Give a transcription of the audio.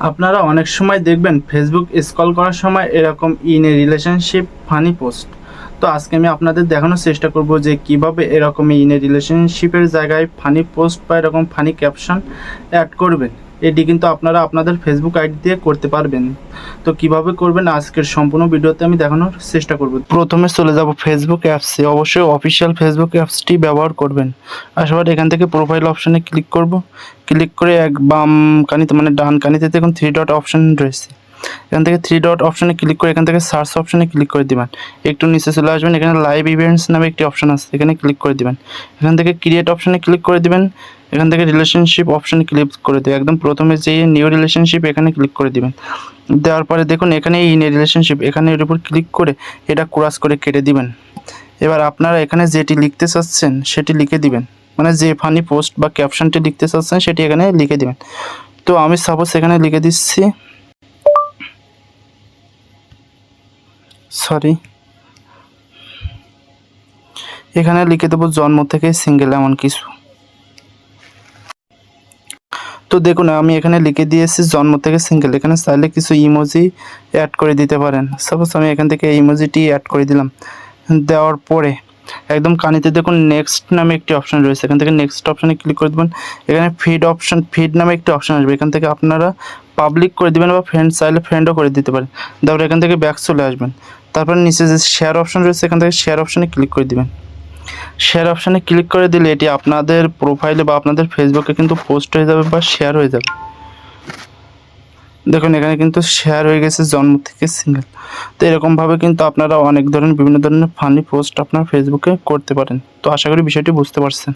আপনারা অনেক সময় দেখবেন ফেসবুক স্কল করার সময় এরকম in a relationship funny post তো আজকে আমি আপনাদের দেখানোর চেষ্টা করব যে কীভাবে এরকম ইন এ রিলেশনশিপের জায়গায় ফানি পোস্ট বা এরকম ফানি ক্যাপশন অ্যাড করবেন। এটি কিন্তু আপনারা আপনাদের ফেসবুক আইডি দিয়ে করতে পারবেন। তো কীভাবে করবেন আজকের সম্পূর্ণ ভিডিওতে আমি দেখানোর চেষ্টা করব। প্রথমে চলে যাব ফেসবুক অ্যাপসে অবশ্যই অফিসিয়াল ফেসবুক অ্যাপসটি ব্যবহার করবেন। আসবার এখান থেকে প্রোফাইল অপশানে ক্লিক করব। ক্লিক করে এক বাম কানিতে মানে ডান কানিতে দেখুন থ্রি ডট অপশান রয়েছে। এখান থেকে থ্রি ডট অপশানে ক্লিক করে, এখান থেকে সার্চ অপশানে ক্লিক করে দিবেন। একটু নিচে চলে আসবেন, এখানে লাইভ ইভেন্টস নামে একটি অপশান আছে, এখানে ক্লিক করে দিবেন। এখান থেকে ক্রিয়েট অপশানে ক্লিক করে দিবেন, এখান থেকে রিলেশনশিপ অপশানে ক্লিক করে দেবেন। একদম প্রথমে যে নিউ রিলেশনশিপ এখানে ক্লিক করে দিবেন। দেওয়ার পরে দেখুন, এখানে ইন রিলেশনশিপ এখানে এর উপর ক্লিক করে এটা ক্রাস করে কেটে দিবেন। এবার আপনারা এখানে যেটি লিখতে চাচ্ছেন, সেটি লিখে দিবেন। মানে যে ফানি পোস্ট বা ক্যাপশনটি লিখতে চাচ্ছেন, সেটি এখানে লিখে দিবেন। তো আমি সাপোজ এখানে লিখে দিচ্ছি সরি এখানে লিখে দেবো জন্ম থেকে সিঙ্গেল এমন কিছু। তো দেখুন, আমি এখানে লিখে দিয়েছি জন্ম থেকে সিঙ্গেল এখানে চাইলে কিছু ইমোজি অ্যাড করে দিতে পারেন। সাপোজ আমি এখান থেকে ইমোজিটি অ্যাড করে দিলাম। দেওয়ার পরে, একদম কানিতে দেখুন নেক্সট নামে একটি অপশন রয়েছে। এখান থেকে নেক্সট অপশানে ক্লিক করে দেবেন। এখানে ফিড অপশন ফিড নামে একটি অপশন আসবে। এখান থেকে আপনারা পাবলিক করে দিবেন বা ফ্রেন্ড চাইলে ফ্রেন্ডও করে দিতে পারেন। তারপরে এখান থেকে ব্যাক চলে আসবেন। তারপর নিচে যে শেয়ার অপশন রয়েছে, এখান থেকে শেয়ার অপশানে ক্লিক করে দিবেন। শেয়ার অপশানে ক্লিক করে দিলে এটি আপনাদের প্রোফাইলে বা আপনাদের ফেসবুকে কিন্তু পোস্ট হয়ে যাবে বা শেয়ার হয়ে যাবে। দেখুন, এখানে কিন্তু শেয়ার হয়ে গেছে, জন্ম থেকে সিঙ্গেল তো এরকমভাবে কিন্তু আপনারা অনেক ধরনের, বিভিন্ন ধরনের ফানি পোস্ট আপনার ফেসবুকে করতে পারেন। তো আশা করি বিষয়টি বুঝতে পারছেন।